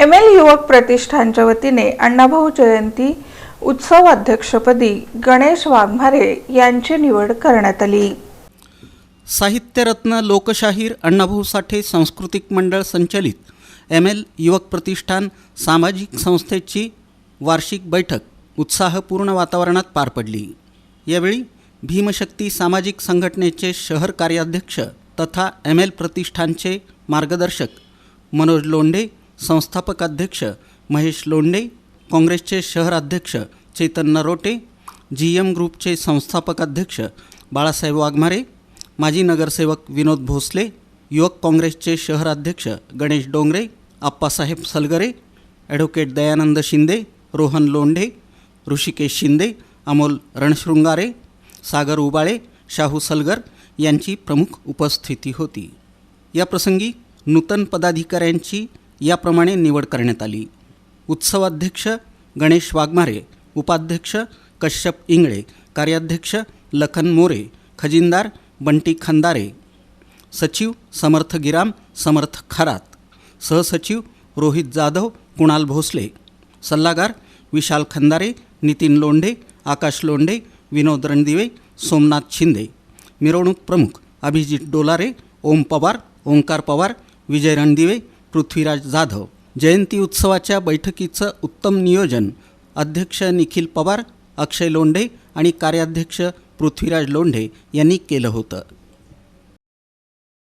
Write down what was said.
M L युवक प्रतिष्ठानच्या वतीने अण्णाभाऊ जयंती उत्सव अध्यक्षपदी गणेश वाघमारे यांची निवड करण्यात आली. साहित्यरत्न लोकशाहीर अण्णाभाऊ साठे सांस्कृतिक मंडळ संचलित एम एल युवक प्रतिष्ठान सामाजिक संस्थेची वार्षिक बैठक उत्साहपूर्ण वातावरणात पार पडली. यावेळी भीमशक्ती सामाजिक संघटनेचे शहर कार्याध्यक्ष तथा एम एल प्रतिष्ठानचे मार्गदर्शक मनोज लोंढे संस्थापक अध्यक्ष महेश लोंडे काँग्रेसचे शहर अध्यक्ष चेतन नरोटे जी एम ग्रुपचे संस्थापक अध्यक्ष बाळासाहेब वाघमारे माजी नगरसेवक विनोद भोसले युवक काँग्रेसचे शहर अध्यक्ष गणेश डोंगरे आप्पासाहेब सलगरे ॲडव्होकेट दयानंद शिंदे रोहन लोंढे ऋषिकेश शिंदे अमोल रणशृंगारे सागर उबाळे शाहू सलगर यांची प्रमुख उपस्थिती होती. याप्रसंगी नूतन पदाधिकाऱ्यांची याप्रमाणे निवड करण्यात आली. उत्सवाध्यक्ष गणेश वाघमारे उपाध्यक्ष कश्यप इंगळे कार्याध्यक्ष लखन मोरे खजिनदार बंटी खंदारे सचिव समर्थ गिराम समर्थ खरात सहसचिव रोहित जाधव कुणाल भोसले सल्लागार विशाल खंदारे नितीन लोंढे आकाश लोंढे विनोद रणदिवे सोमनाथ शिंदे मिरवणूक प्रमुख अभिजित डोलारे ओम पवार ओंकार पवार विजय रणदिवे पृथ्वीराज जाधव. जयंती उत्सवाच्या बैठकीचं उत्तम नियोजन अध्यक्ष निखिल पवार अक्षय लोंढे आणि कार्याध्यक्ष पृथ्वीराज लोंढे यांनी केलं होतं.